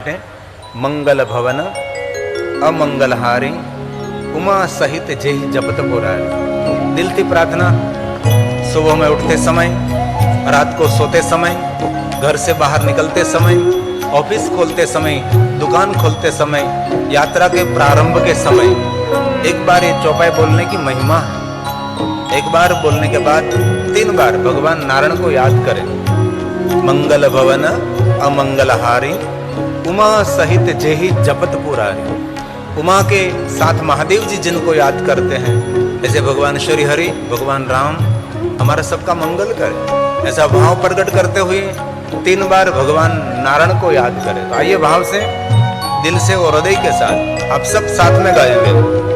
मंगल भवन अमंगलहारी उमा सहित जय जपत हो रहा है। दिल की प्रार्थना, सुबह में उठते समय, रात को सोते समय, घर से बाहर निकलते समय, ऑफ़िस खोलते समय, दुकान खोलते समय, यात्रा के प्रारंभ के समय, एक बार ये चौपाई बोलने की महिमा है। एक बार बोलने के बाद, तीन बार भगवान नारायण को याद करें। मंगल भवन अमंगलहारी उमा सहित जेहि जपत पुरारी उमा के साथ महादेव जी जिनको याद करते हैं, ऐसे भगवान श्री हरि भगवान राम, हमारा सबका मंगल करे। ऐसा भाव प्रकट करते हुए तीन बार भगवान नारायण को याद करें। तो आइए भाव से, दिल से और हृदय के साथ आप सब साथ में गाएँगे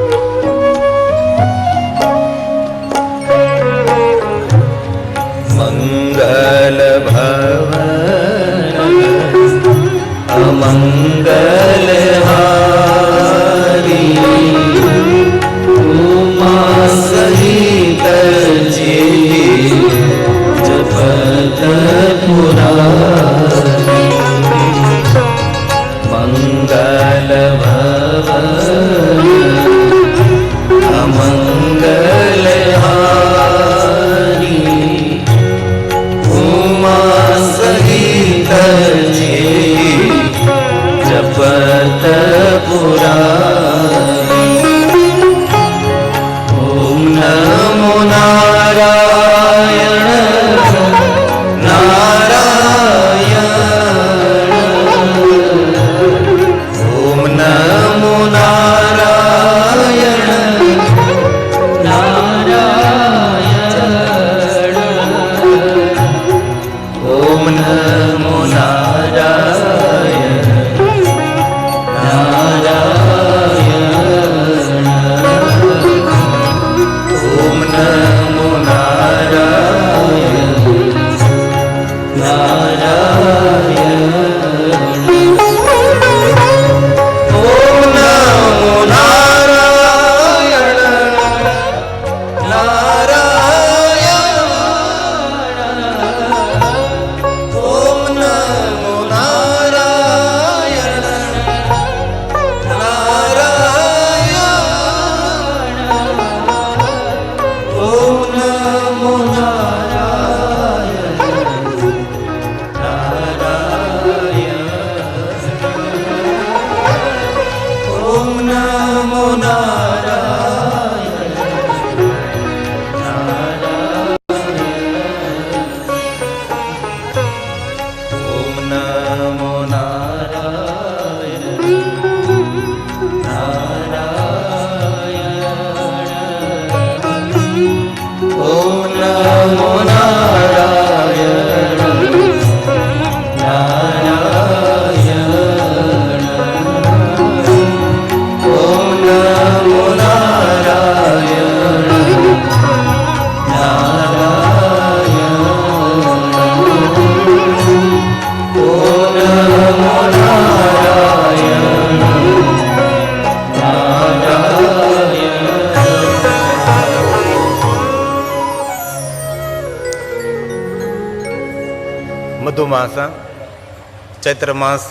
ચૈત્ર માસ,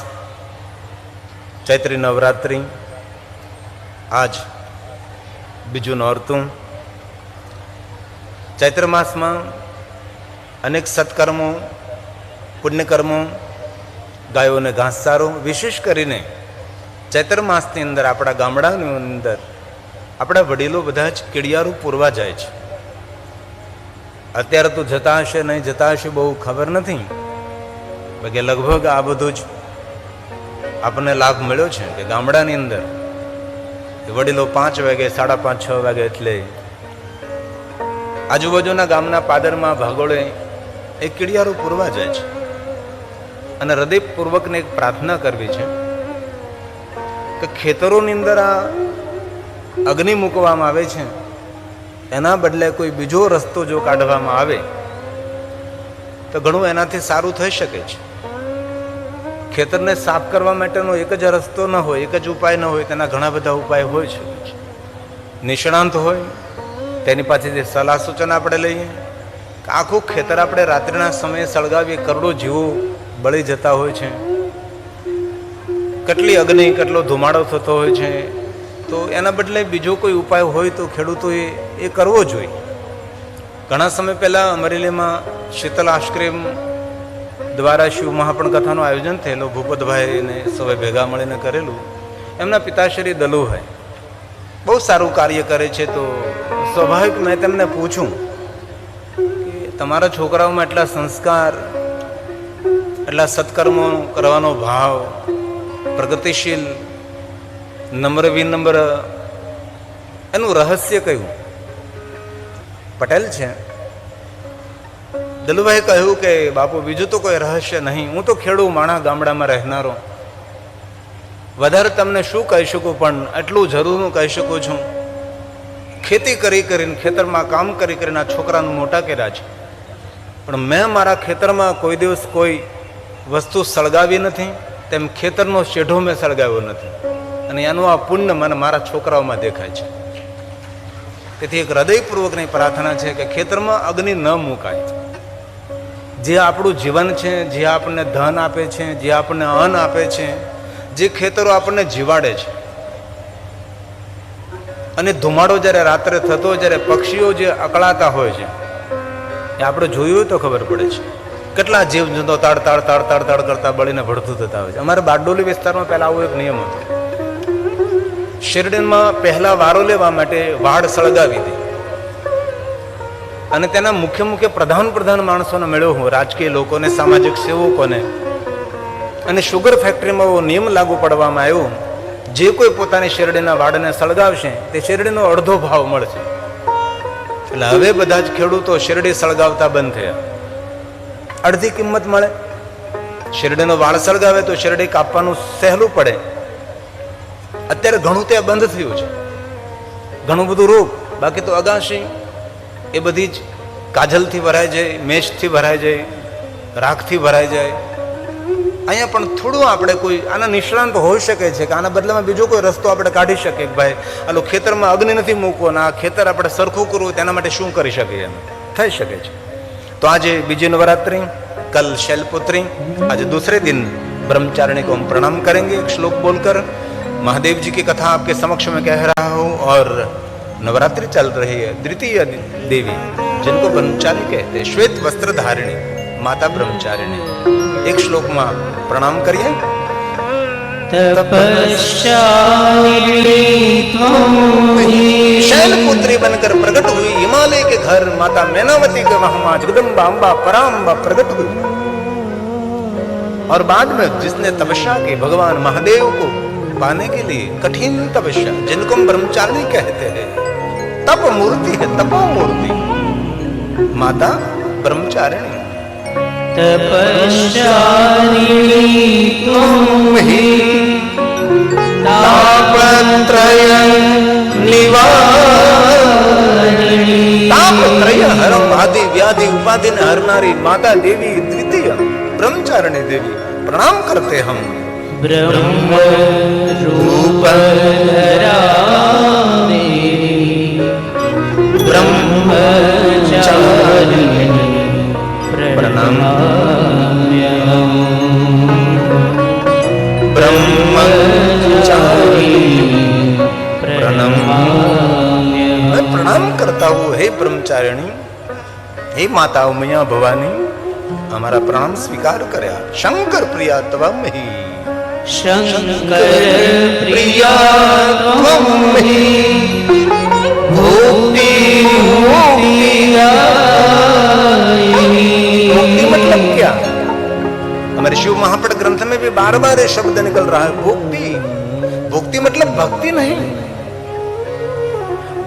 ચૈત્રી નવરાત્રિ, આજ બીજું નોરતું. ચૈત્ર માસમાં અનેક સત્કર્મો, પુણ્યકર્મો, ગાયોને ઘાસચારો, વિશેષ કરીને ચૈત્ર માસની અંદર આપણા ગામડાની અંદર આપણા વડીલો બધા જ કીડિયારું પૂરવા જાય છે. અત્યારે તો જતા હશે, નહીં જતા હશે બહુ ખબર નથી. બાકી લગભગ આ બધું જ આપણને લાભ મળ્યો છે કે ગામડાની અંદર વડીલો પાંચ વાગે, સાડા પાંચ, છ વાગે એટલે આજુબાજુના ગામના પાદરમાં ભાગોળે એ કીડિયારો પૂરવા જાય છે. અને હૃદયપૂર્વકને એક પ્રાર્થના કરવી છે કે ખેતરોની અંદર આ અગ્નિ મૂકવામાં આવે છે. એના બદલે કોઈ બીજો રસ્તો જો કાઢવામાં આવે તો ઘણું એનાથી સારું થઈ શકે છે. ખેતરને સાફ કરવા માટેનો એક જ રસ્તો ન હોય, એક જ ઉપાય ન હોય, તેના ઘણા બધા ઉપાય હોય છે. નિષ્ણાંત હોય, તેની પાસેથી સલાહ સૂચન આપણે લઈએ આખું ખેતર આપણે રાત્રિના સમયે સળગાવીએ, કરોડો જીવો બળી જતા હોય છે. કેટલી અગ્નિ, કેટલો ધુમાડો થતો હોય છે. તો એના બદલે બીજો કોઈ ઉપાય હોય તો ખેડૂતોએ એ કરવો જોઈએ. ઘણા સમય પહેલાં અમરેલીમાં શીતલ આઈસ્ક્રીમ દ્વારા શિવ મહાપણ કથાનું આયોજન થયેલું, ભૂપતભાઈને સૌએ ભેગા મળીને કરેલું. એમના પિતાશ્રી દલુભાઈ બહુ સારું કાર્ય કરે છે તો સ્વાભાવિક મેં તેમને પૂછું કે તમારા છોકરાઓમાં એટલા સંસ્કાર, એટલા સત્કર્મો કરવાનો ભાવ, પ્રગતિશીલ, નમ્ર વિનમ્ર, એનું રહસ્ય કયું? પટેલ છે. દલુભાઈ કહ્યું કે, બાપુ, બીજું તો કોઈ રહસ્ય નહીં. હું તો ખેડૂ માણા ગામડામાં રહેનારો. વધારે તમને શું કહી શકું? પણ એટલું જરૂર હું કહી શકું છું. ખેતી કરી કરીને, ખેતરમાં કામ કરી કરીને આ છોકરાનું મોટા કર્યા છે. પણ મેં મારા ખેતરમાં કોઈ દિવસ કોઈ વસ્તુ સળગાવી નથી. તેમ ખેતરનો શેઢો મેં સળગાવ્યો નથી. અને એનું આ પુણ્ય મને મારા છોકરાઓમાં દેખાય છે. તેથી એક હૃદયપૂર્વકની પ્રાર્થના છે કે ખેતરમાં અગ્નિ ન મુકાય. જે આપણું જીવન છે, જે આપણને ધન આપે છે, જે આપણને અન્ન આપે છે, જે ખેતરો આપણને જીવાડે છે. અને ધુમાડો જ્યારે રાત્રે થતો જ્યારે પક્ષીઓ જે અકળાતા હોય છે, એ આપણે જોયું તો ખબર પડે છે. કેટલા જીવ જંતુ તાડ તાડ તાડ તાડ તાડ કરતા બળીને ભડતું થતા હોય છે. અમારે બારડોલી વિસ્તારમાં પહેલા આવો એક નિયમ હતો. શેરડીમાં પહેલા વારો લેવા માટે વાડ સળગાવી દે અને તેના મુખ્ય મુખ્ય પ્રધાન પ્રધાન માણસોને મેળવ્યો હું રાજકીય લોકોને, સામાજિક સેવકોને અને શુગર ફેક્ટરીમાં એવો નિયમ લાગુ પાડવામાં આવ્યો. જે કોઈ પોતાની શેરડીના વાડને સળગાવશે, તે શેરડીનો અડધો ભાવ મળશે. એટલે હવે બધા જ ખેડૂતો શેરડી સળગાવતા બંધ થયા. અડધી કિંમત મળે. શેરડીનો વાળ સળગાવે તો શેરડી કાપવાનું સહેલું પડે. અત્યારે ઘણું ત્યાં બંધ થયું છે. ઘણું બધું રોગ બાકી તો અગાશી એ બધી જ કાજલથી ભરાઈ જાય મેષથી ભરાઈ જાય રાખથી ભરાઈ જાય અહીંયા પણ થોડું આપણે કોઈ આના નિષ્ણાંત હોઈ શકે છે કે આના બદલામાં બીજો કોઈ રસ્તો આપણે કાઢી શકીએ કે ભાઈ આલો ખેતરમાં અગ્નિ નથી મૂકવો ને આ ખેતર આપણે સરખું કરવું તેના માટે શું કરી શકીએ એમ થઈ શકે છે तो आज बीजी नवरात्रि कल शैलपुत्री आज दूसरे दिन ब्रह्मचारिणी को हम प्रणाम करेंगे एक श्लोक बोलकर महादेव जी की कथा आपके समक्ष में कह रहा हूँ और नवरात्रि चल रही है। द्वितीय देवी जिनको ब्रह्मचारी कहते हैं श्वेत वस्त्र धारिणी माता ब्रह्मचारिणी। एक श्लोक में प्रणाम करिए। शैलपुत्री बनकर प्रकट हुई हिमालय के घर माता मैनावती के वहाँ जगदम्बा अम्बा पराम्बा प्रकट हुई। और बाद में जिसने तपस्या की भगवान महादेव को पाने के लिए कठिन तपस्या जिनको हम ब्रह्मचारिणी कहते हैं तप मूर्ति है तपो मूर्ति माता ब्रह्मचारिणी। तपश्चारिणी तुम ही तापत्रय निवारिणी तापत्रय हर आदि व्याधि उपाधि ने हरनारी माता देवी द्वितीय ब्रह्मचारिणी देवी। प्रणाम करते हम। ब्रह्म रूप धरा प्रणाम करता हूँ हे ब्रह्मचारिणी। हे माता उमैया भवानी हमारा प्रणाम स्वीकार कर शंकर प्रिया तवम ही। शंकर प्रिया तवम ही। भूति मतलब क्या हमारे शिव महापट ग्रंथ में भी बार बार ये शब्द निकल रहा है भुक्ति भुक्ति मतलब भक्ति नहीं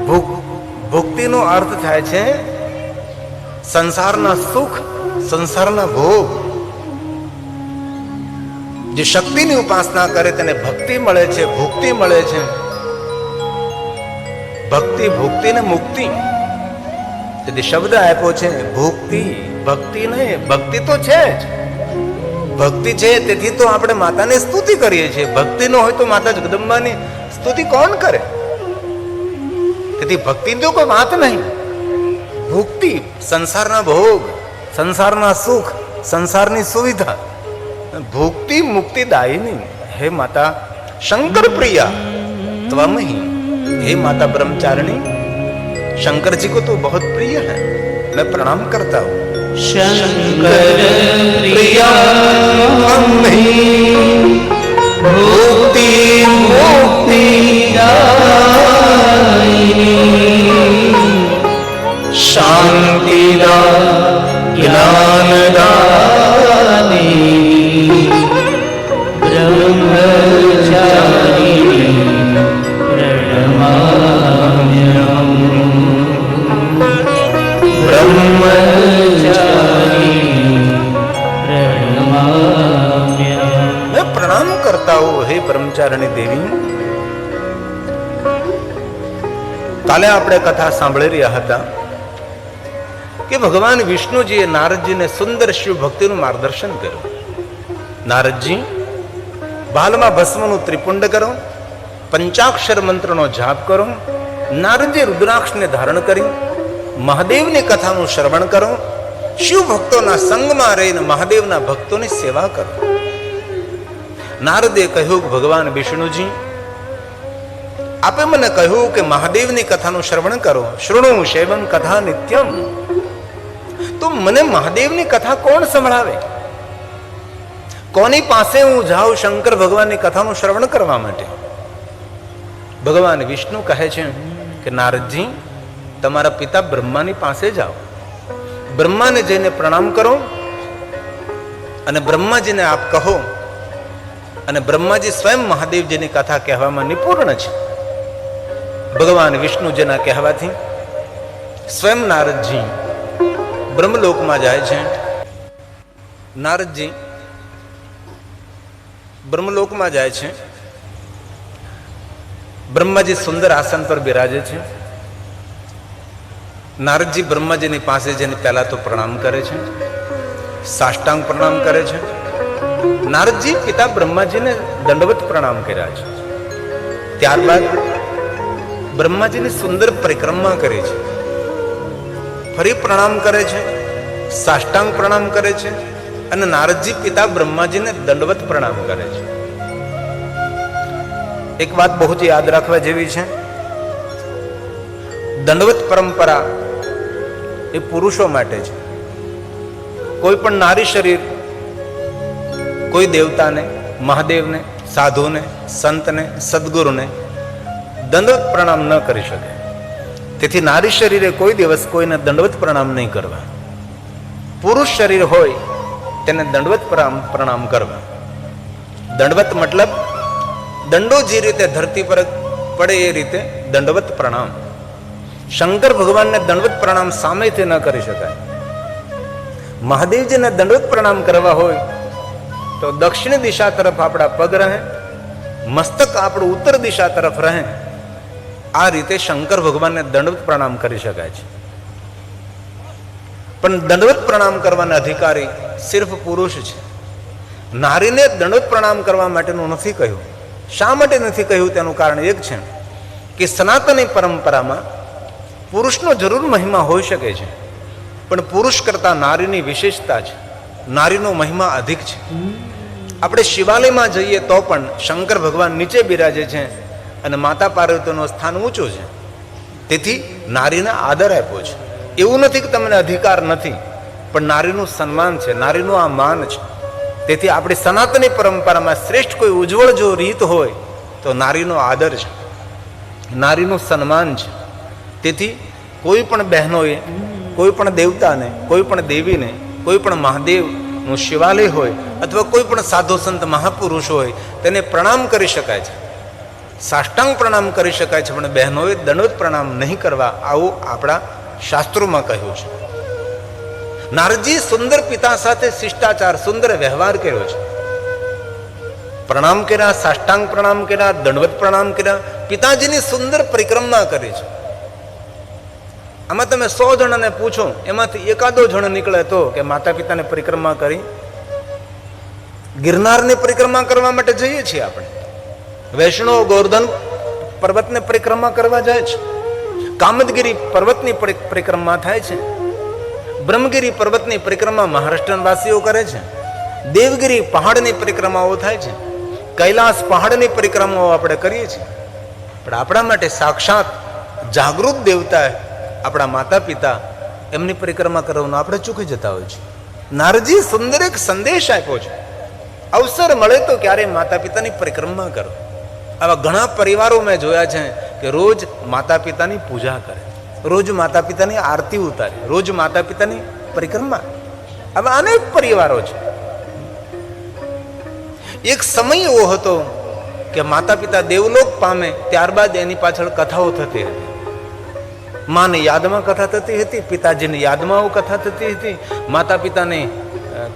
ભુક- ભુક્તિનો અર્થ થાય છે સંસારના સુખ સંસારના ભોગ જે શક્તિની ઉપાસના કરે તેને ભક્તિ મળે છે ભુક્તિ મળે છે ભક્તિ ભુક્તિ ને મુક્તિ તેથી શબ્દ આપ્યો છે ભુક્તિ ભક્તિ નહીં ભક્તિ તો છે જ ભક્તિ છે તેથી તો આપણે માતાની સ્તુતિ કરીએ છીએ ભક્તિ ન હોય તો માતા જગદંબાની સ્તુતિ કોણ કરે તેથી ભક્તિ તો કોઈ વાત નહીં ભુક્તિ સંસારના ભોગ સંસારના સુખ સંસારની સુવિધા ભુક્તિ મુક્તિ દાયિની हे माता शंकर प्रिया त्वम ही हे माता ब्रह्मचारिणी शंकर जी को तो बहुत प्रिय है मैं प्रणाम करता हूँ शङ्कर प्रिया मोति मोतिदा शान्तिदा ज्ञानदा। બ્રહ્મચારિણી દેવી. કાલે આપણે કથા સાંભળી રહ્યા હતા કે ભગવાન વિષ્ણુજીએ નારદજીને સુંદર શિવ ભક્તિનું માર્ગદર્શન કર્યું. નારદજી, બાલમાં ભસ્મનું ત્રિપુંડ કરો, પંચાક્ષર મંત્રનો જાપ કરો નારદજી રુદ્રાક્ષને ધારણ કરી, મહાદેવની કથાનું શ્રવણ કરો, શિવ ભક્તોના સંગમાં રહીને મહાદેવના ભક્તોની સેવા કરો. નારદે કહ્યું, ભગવાન વિષ્ણુજી, આપે મને કહ્યું કે મહાદેવની કથાનું શ્રવણ કરો. શૃણુ શૈવમ કથા નિત્યમ. તો મને મહાદેવની કથા કોણ સંભળાવે? કોની પાસે હું જાઉં શંકર ભગવાનની કથાનું શ્રવણ કરવા માટે? ભગવાન વિષ્ણુ કહે છે કે, નારદજી, તમારા પિતા બ્રહ્માની પાસે જાઓ. બ્રહ્માને જઈને પ્રણામ કરો અને બ્રહ્માજીને આપ કહો અને બ્રહ્માજી સ્વયં મહાદેવજીની કથા કહેવામાં નિપુણ છે. ભગવાન વિષ્ણુજીના કહેવાથી સ્વયં નારદજી બ્રહ્મલોકમાં જાય છે. નારદજી બ્રહ્મલોકમાં જાય છે. બ્રહ્માજી સુંદર આસન પર બિરાજે છે. નારદજી બ્રહ્માજીની પાસે જેને પહેલા તો પ્રણામ કરે છે. સાષ્ટાંગ પ્રણામ કરે છે. નારદજી, પિતા બ્રહ્માજીને દંડવત પ્રણામ કર્યા છે. ત્યારબાદ બ્રહ્માજીની સુંદર પરિક્રમા કરે છે. ફરી પ્રણામ કરે છે, સાષ્ટાંગ પ્રણામ કરે છે અને નારદજી, પિતા બ્રહ્માજીને દંડવત પ્રણામ કરે છે. એક વાત બહુ જ યાદ રાખવા જેવી છે. દંડવત પરંપરા એ પુરુષો માટે છે. કોઈ પણ નારી શરીર કોઈ દેવતાને, મહાદેવને, સાધુને, સંતને, સદગુરુને દંડવત પ્રણામ ન કરી શકે. તેથી નારી શરીરે કોઈ દિવસ કોઈને દંડવત પ્રણામ નહીં કરવા. પુરુષ શરીર હોય તેને દંડવત પ્રણામ કરવા. દંડવત મતલબ દંડો જે રીતે ધરતી પર પડે એ રીતે દંડવત પ્રણામ. શંકર ભગવાનને દંડવત પ્રણામ સામેથી ન કરી શકાય. મહાદેવજીને દંડવત પ્રણામ કરવા હોય તો દક્ષિણ દિશા તરફ આપણા પગ રહે, મસ્તક આપણું ઉત્તર દિશા તરફ રહે. આ રીતે શંકર ભગવાનને દંડવત પ્રણામ કરી શકાય છે. પણ દંડવત પ્રણામ કરવાના અધિકારી સિર્ફ પુરુષ છે. નારીને દંડવત પ્રણામ કરવા માટેનું નથી કહ્યું. શા માટે નથી કહ્યું? તેનું કારણ એક છે કે સનાતની પરંપરામાં પુરુષનો જરૂર મહિમા હોઈ શકે છે. પણ પુરુષ કરતાં નારીની વિશેષતા છે. નારીનો મહિમા અધિક છે. આપણે શિવાલયમાં જઈએ તો પણ શંકર ભગવાન નીચે બિરાજે છે અને માતા પાર્વતીનું સ્થાન ઊંચું છે. તેથી નારીને આદર આપ્યો છે. એવું નથી કે તમને અધિકાર નથી, પણ નારીનું સન્માન છે, નારીનું આ માન છે. તેથી આપણી સનાતની પરંપરામાં શ્રેષ્ઠ કોઈ ઉજ્જવળ જો રીત હોય, તો નારીનો આદર છે. નારીનું સન્માન છે. તેથી કોઈ પણ બહેનોએ, કોઈ પણ દેવતાને, કોઈ પણ દેવીને કોઈ પણ મહાદેવનું શિવાલય હોય અથવા કોઈ પણ સાધુ સંત મહાપુરુષ હોય, તેને પ્રણામ કરી શકાય છે. સાષ્ટાંગ પ્રણામ કરી શકાય છે, પણ બહેનોએ દંડવત પ્રણામ નહીં કરવા આવું આપણા શાસ્ત્રોમાં કહ્યું છે. નારજી સુંદર પિતા સાથે શિષ્ટાચાર, સુંદર વ્યવહાર કર્યો છે. પ્રણામ કર્યા, સાષ્ટાંગ પ્રણામ કર્યા, દંડવત પ્રણામ કર્યા, પિતાજીની સુંદર પરિક્રમા કરી છે. આમાં તમે સો જણાને પૂછો, એમાંથી એકાદો જણ નીકળે તો કે માતા પિતાને પરિક્રમા કરી. ગિરનારની પરિક્રમા કરવા માટે જઈએ છીએ આપણે. વૈષ્ણવ ગોર્ધન પર્વતને પરિક્રમા કરવા જાય છે. કામદગીરી પર્વતની પરિક્રમા થાય છે. બ્રહ્મગીરી પર્વતની પરિક્રમા મહારાષ્ટ્રના વાસીઓ કરે છે. દેવગીરી પહાડની પરિક્રમાઓ થાય છે. કૈલાસ પહાડની પરિક્રમાઓ આપણે કરીએ છીએ. પણ આપણા માટે સાક્ષાત જાગૃત દેવતા આપણા માતા પિતા એમની પરિક્રમા કરવાનું આપણે ચૂકી જતા હોય છે. નારજી સુંદર એક સંદેશ આપ્યો છે. અવસર મળે તો ક્યારે માતા પિતાની પરિક્રમા કરો. આવા ઘણા પરિવારો મેં જોયા છે કે રોજ માતા પિતાની પૂજા કરે. રોજ માતા પિતાની આરતી ઉતારે. રોજ માતા પિતાની પરિક્રમા. આવા અનેક પરિવારો છે. એક સમય એવો હતો કે માતા પિતા દેવલોક પામે ત્યારબાદ એની પાછળ કથાઓ થતી હતી. માને યાદમાં કથા થતી હતી, પિતાજીની યાદમાં કથા થતી હતી. માતા પિતાને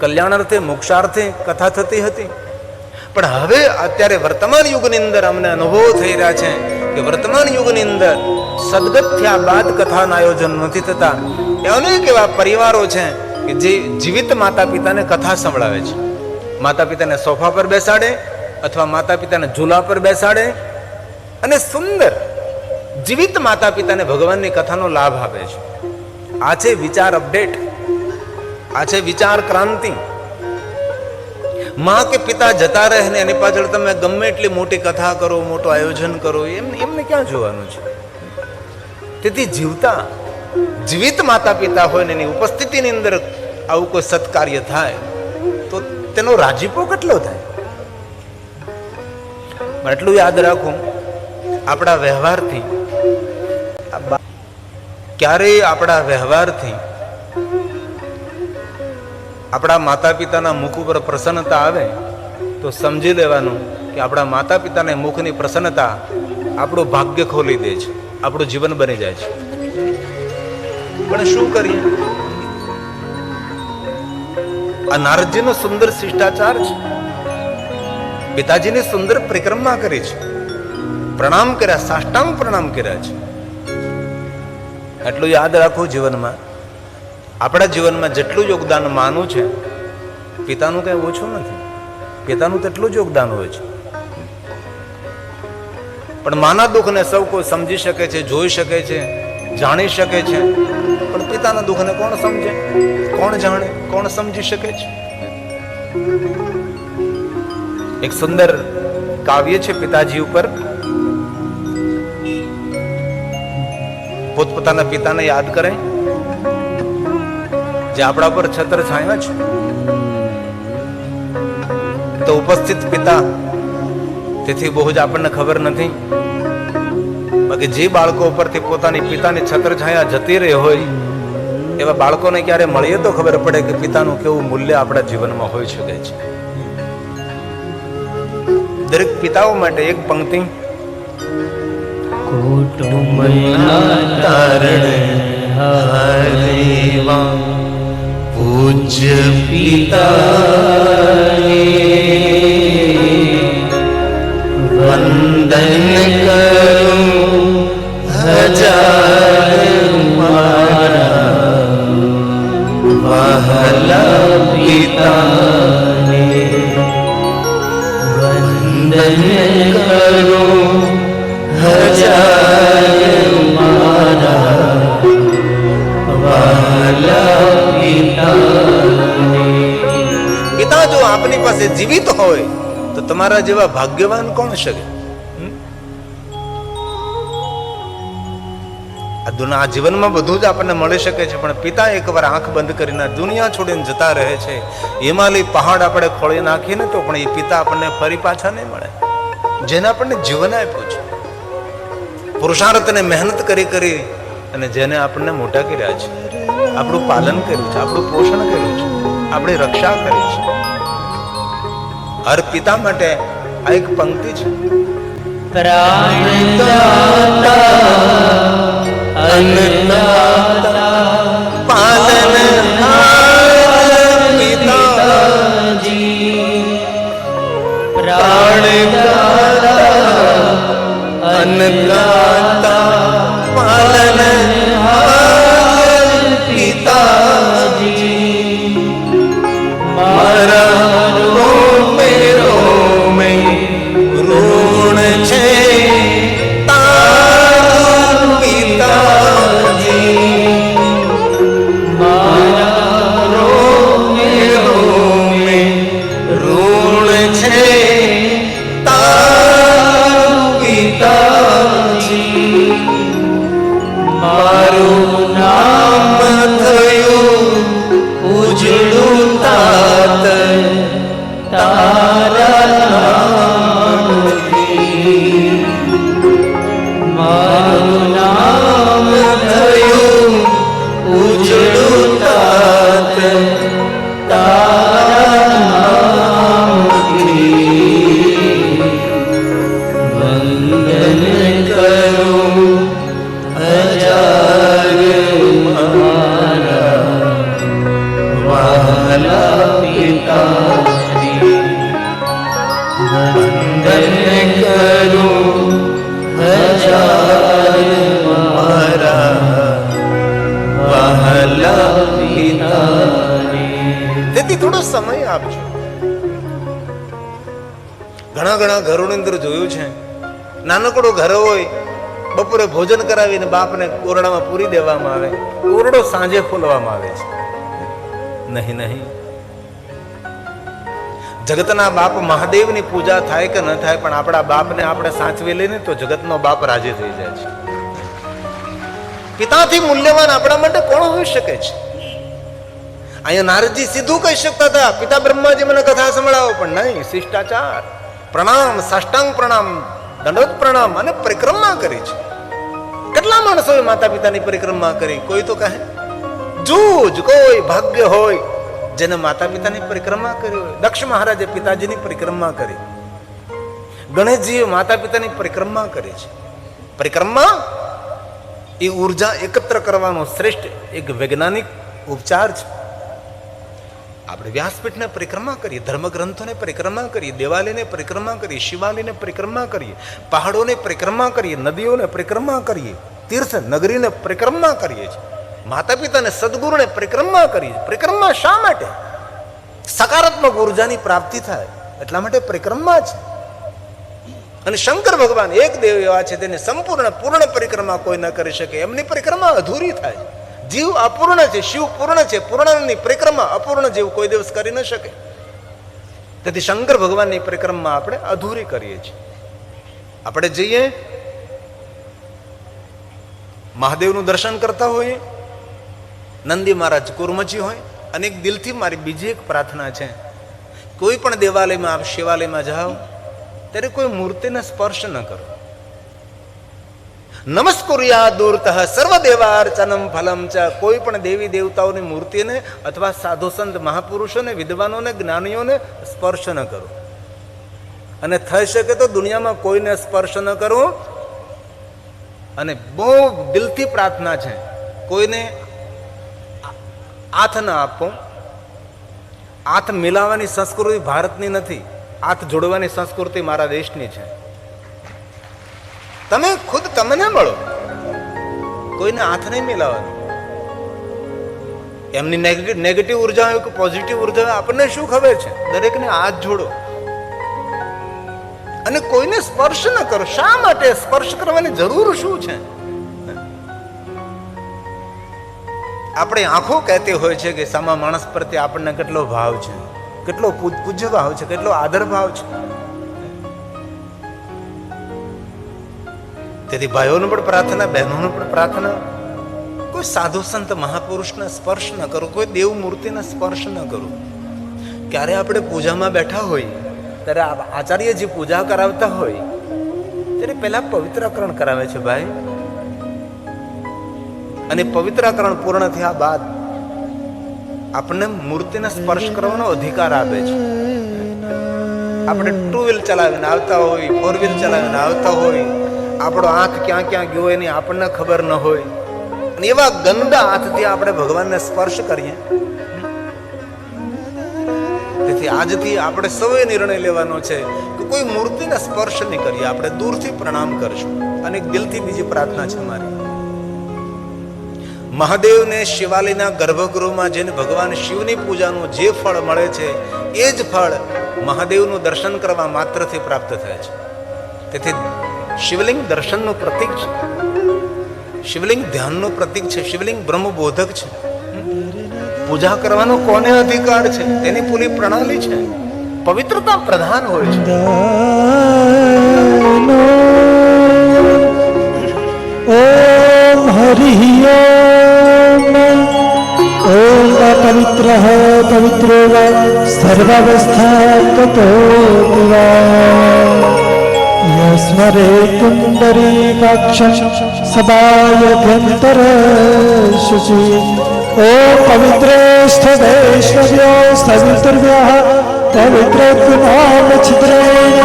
કલ્યાણાર્થે, મોક્ષાર્થે કથા થતી હતી. પણ હવે અત્યારે વર્તમાન યુગની અંદર અમને અનુભવ થઈ રહ્યા છે કે વર્તમાન યુગની અંદર સદગત થયા બાદ કથાના આયોજન નથી થતા. અનેક એવા પરિવારો છે કે જે જીવિત માતા પિતાને કથા સંભળાવે છે. માતા પિતાને સોફા પર બેસાડે અથવા માતા પિતાને ઝૂલા પર બેસાડે. અને સુંદર જીવિત માતા પિતાને ભગવાનની કથાનો લાભ આપે છે. આ છે વિચાર અપડેટ. આ છે વિચાર ક્રાંતિ. માં કે પિતા જતા રહે ને એની પાછળ તમે ગમે એટલી મોટી કથા કરો, મોટું આયોજન કરો એમને એમને ક્યાં જોવાનું છે? તેથી જીવતા, જીવિત માતા પિતા હોય ને એની ઉપસ્થિતિની અંદર આવું કોઈ સત્કાર્ય થાય, તો તેનો રાજીપો કેટલો થાય? એટલું યાદ રાખું, આપણા વ્યવહારથી ક્યારેય આપણા વ્યવહારથી આપણા માતા પિતાના મુખ ઉપર પ્રસન્નતા આવે, તો સમજી લેવાનું કે આપણા માતા પિતાને મુખની પ્રસન્નતા આપણું ભાગ્ય ખોલી દે છે, આપણું જીવન બની જાય છે. પણ શું કરીએ? આ નારદજીનો સુંદર શિષ્ટાચાર છે. પિતાજીની સુંદર પરિક્રમા કરી છે. પ્રણામ કર્યા, સાષ્ટાંગ પ્રણામ કર્યા છે. એટલું યાદ રાખો જીવનમાં. આપણા જીવનમાં જેટલું યોગદાન માનું છે, પિતાનું કંઈ ઓછું નથી. પિતાનું તેટલું જ યોગદાન હોય છે. પણ માના દુઃખને સૌ કોઈ સમજી શકે છે, જોઈ શકે છે, જાણી શકે છે. પણ પિતાના દુઃખને કોણ સમજે? કોણ જાણે? કોણ સમજી શકે છે? એક સુંદર કાવ્ય છે પિતાજી ઉપર. પોતપોતાના પિતાને યાદ કરે? જે આપણા પર છત્ર છાંયો છે. તો ઉપસ્થિત પિતા, તેથી બહુ જ આપણને ખબર નથી. બાકી જે બાળકો ઉપરથી પોતાની પિતાની છત્ર છાયા જતી રહી હોય, એવા બાળકોને ક્યારે મળીએ તો ખબર પડે કે પિતાનું કેવું મૂલ્ય આપણા જીવનમાં હોઈ શકે છે. દરેક પિતાઓ માટે એક પંક્તિ. કુટુંબના તારણે હરેવા પૂજ્ય પિતા વંદન કરું હજાર મારા વહલા પિતાને વંદન કરું પિતા જો આપની પાસે જીવિત હોય, તો તમારા જેવા ભાગ્યવાન કોણ શકે આ જીવનમાં બધું જ આપણને મળી શકે છે, પણ પિતા એકવાર આંખ બંધ કરીને દુનિયા છોડીને જતા રહે છે. હિમાલય પહાડ આપણે ખોળી નાખીએ ને તો પણ એ પિતા આપણને ફરી પાછા નહીં મળે. જેને આપણને જીવન આપ્યું છે. પુરુષાર્થ અને મહેનત કરી કરી અને જેને આપણને મોટા કર્યા છે. આપણું પાલન કર્યું છે, આપણું પોષણ કર્યું છે, આપણી રક્ષા કરી છે. હર પિતા માટે આ એક પંક્તિ છે. પાલનહાર પિતાજી. પ્રાણદાતા Allah. નાનકડું ઘર હોય, બપોરે ભોજન કરાવીને બાપને ઓરડામાં પૂરી દેવામાં આવે, ઓરડો સાંજે ખોલવામાં આવે છે. નહીં નહીં. જગતના બાપ મહાદેવની પૂજા થાય કે ન થાય, પણ આપણા બાપને આપણે સાચવી લઈને તો જગતનો બાપ રાજી થઈ જાય છે. પિતાથી મૂલ્યવાન આપણા માટે કોણ હોઈ શકે છે? અહીંયા નારદજી સીધું કહી શકતા હતા, પિતા બ્રહ્માજી મને કથા સંભળાવો. પણ નહીં, શિષ્ટાચાર, પ્રણામ, સાષ્ટાંગ પ્રણામ દંડવત પ્રણામ અને પરિક્રમા કરી છે. કેટલા માણસોએ માતા પિતાની પરિક્રમા કરી? કોઈ તો કહે, જૂજ, કોઈ ભાગ્ય હોય. જેને માતા પિતાની પરિક્રમા કરી હોય. દક્ષ મહારાજે પિતાજીની પરિક્રમા કરી. ગણેશજીએ માતા પિતાની પરિક્રમા કરી છે. પરિક્રમા એ ઊર્જા એકત્ર કરવાનો શ્રેષ્ઠ એક વૈજ્ઞાનિક ઉપચાર છે. આપણે વ્યાસપીઠને પરિક્રમા કરીએ, ધર્મગ્રંથોને પરિક્રમા કરીએ, દેવાલયને પરિક્રમા કરીએ, શિવાલયને પરિક્રમા કરીએ, પહાડોને પરિક્રમા કરીએ, નદીઓને પરિક્રમા કરીએ તીર્થ નગરીને પરિક્રમા કરીએ છીએ માતા પિતાને સદગુરુને પરિક્રમા કરીએ પરિક્રમા શા માટે? સકારાત્મક ઉર્જાની પ્રાપ્તિ થાય, એટલા માટે પરિક્રમા છે અને શંકર ભગવાન એક દેવ એવા છે તેને સંપૂર્ણ પૂર્ણ પરિક્રમા કોઈ ન કરી શકે, એમની પરિક્રમા અધૂરી થાય. જીવ અપૂર્ણ છે, શિવ પૂર્ણ છે, પૂર્ણની પરિક્રમા અપૂર્ણ જીવ કોઈ દિવસ કરી ન શકે. તેથી શંકર ભગવાનની પરિક્રમા આપણે અધૂરી કરીએ છીએ. આપણે જઈએ, મહાદેવનું દર્શન કરતા હોઈએ, નંદી મહારાજ કુર્મજી હોય અને એક દિલથી મારી બીજી એક પ્રાર્થના છે. કોઈ પણ દેવાલયમાં આપ શિવાલયમાં જાઓ, ત્યારે કોઈ મૂર્તિને સ્પર્શ ન કરો. નમસ્કુર્યા દૂરતઃ સર્વ દેવાર્ચનમ ફલમ ચ. કોઈ પણ દેવી દેવતાઓની મૂર્તિને અથવા સાધુ સંત મહાપુરુષોને, વિદ્વાનોને, જ્ઞાનીઓને સ્પર્શ ન કરો. અને થઈ શકે તો દુનિયામાં કોઈને સ્પર્શ ન કરો. અને બહુ દિલથી પ્રાર્થના છે, કોઈને હાથ ન આપો. હાથ મિલાવવાની સંસ્કૃતિ ભારતની નથી. હાથ જોડવાની સંસ્કૃતિ મારા દેશની છે. તમે ખુદ તમને મળો. કોઈને હાથ નહીં મિલાવવાનો. એમની નેગેટિવ ઊર્જા હોય કે પોઝિટિવ ઊર્જા હોય આપણને શું ખબર છે? દરેકને હાથ જોડો. અને કોઈને સ્પર્શ ન કરો. શા માટે સ્પર્શ કરવાની જરૂર શું છે? આપણે આંખો કહેતી હોય છે કે સામા માણસ પ્રત્યે આપણને કેટલો ભાવ છે? કેટલો પૂજ- પૂજ્ય ભાવ છે? કેટલો આદર ભાવ છે? તેથી ભાઈઓને પણ પ્રાર્થના, બહેનોને પણ પ્રાર્થના. કોઈ સાધુ સંત, મહાપુરુષને સ્પર્શ ન કરો, કોઈ દેવ મૂર્તિને સ્પર્શ ન કરો. ક્યારે આપણે પૂજામાં બેઠા હોય, ત્યારે આચાર્ય આચાર્યજી પૂજા કરાવતા હોય, ત્યારે પહેલા પવિત્રકરણ કરાવે છે ભાઈ. અને પવિત્રકરણ પૂર્ણ થયા બાદ આપણને મૂર્તિને સ્પર્શ કરવાનો અધિકાર આપે છે. આપણે ટુ વ્હીલ ચલાવીને આવતા હોય, ફોર વ્હીલ ચલાવીને આવતા હોય આપણો આંખ ક્યાં ક્યાં ગયો એની આપણને ખબર ન હોય. અને એવા ગંદા હાથથી આપણે ભગવાનને સ્પર્શ કરીએ. તેથી આજથી આપણે સૌએ નિર્ણય લેવાનો છે કે કોઈ મૂર્તિને સ્પર્શ નહીં કરીએ, આપણે દૂરથી પ્રણામ કરશું. અને દિલથી બીજી પ્રાર્થના છે મારી. મહાદેવને શિવાલીના ગર્ભગૃહમાં જઈને ભગવાન શિવની પૂજાનું જે ફળ મળે છે, એ જ ફળ મહાદેવનું દર્શન કરવા માત્રથી પ્રાપ્ત થાય છે. તેથી શિવલિંગ દર્શનનું પ્રતીક છે. શિવલિંગ ધ્યાનનું પ્રતીક છે. શિવલિંગ બ્રહ્મબોધક છે. પૂજા કરવાનો કોને અધિકાર છે? તેની પૂરી પ્રણાલી છે. પવિત્રતા પ્રધાન હોય છે. ઓમ હરિ ઓમ પવિત્ર પવિત્રો સર્વાવસ્થા કપો सर्वावस्थागतो वा यस्मरे पुण्डरीकाक्षं सदायभ्यन्तर शुचि ॐ पवित्रेष्ठ वैष्णव्यो सवितर्व्यः पवित्रनाम छिद्रेण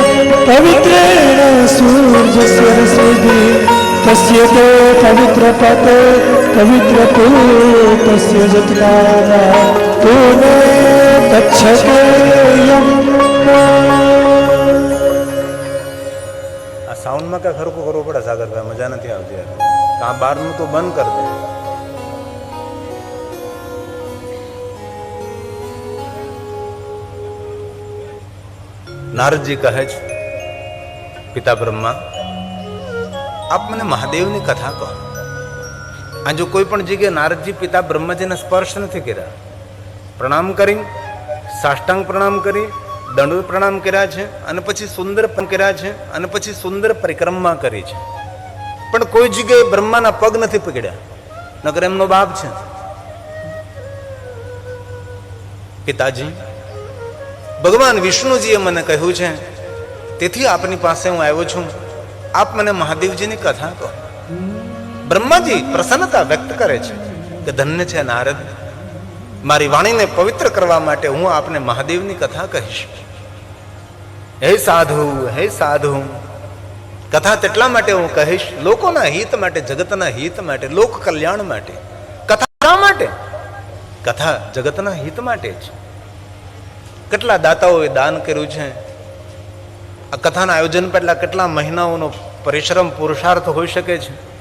पवित्रेण सूर्यस्य रसेदि तस्य ते पवित्रपते पवित्रपूतस्य जत्कारा पुने गच्छतेयम् આ સાઉન્ડમાં કાંઈ ખરખું કરવું પડે? સાગરભાઈ મજા નથી આવતી યાર. આ બહારનું તો બંધ કર દે. નારદજી કહે છે, પિતા બ્રહ્મા, આપ મને મહાદેવની કથા કહો. આ જો કોઈ પણ જગ્યાએ નારદજી પિતા બ્રહ્માજીને સ્પર્શ નથી કર્યા, પ્રણામ કરી સાષ્ટાંગ પ્રણામ કરી દંડ પ્રણામ કર્યા છે અને પછી સુંદર કર્યા છે અને પછી સુંદર પરિક્રમા કરી છે. પણ કોઈ જગ્યાએ બ્રહ્માના પગ નથી પકડ્યા. નગર એમનો બાપ છે. પિતાજી, ભગવાન વિષ્ણુજીએ મને કહ્યું છે, તેથી આપની પાસે હું આવ્યો છું. આપ મને મહાદેવજીની કથા કહો. બ્રહ્માજી પ્રસન્નતા વ્યક્ત કરે છે કે ધન્ય છે નારદ. મારી વાણીને પવિત્ર કરવા માટે હું આપને મહાદેવની કથા કહીશ. હે સાધુ હે સાધુ. કથા તેટલા માટે હું કહીશ લોકોના હિત માટે જગતના હિત માટે લોક કલ્યાણ માટે. કથા શા માટે? કથા જગતના હિત માટે જ. કેટલા દાતાઓએ દાન કર્યું છે? આ કથાના આયોજન પહેલા કેટલા મહિનાઓનો પરિશ્રમ પુરુષાર્થ હોઈ શકે છે?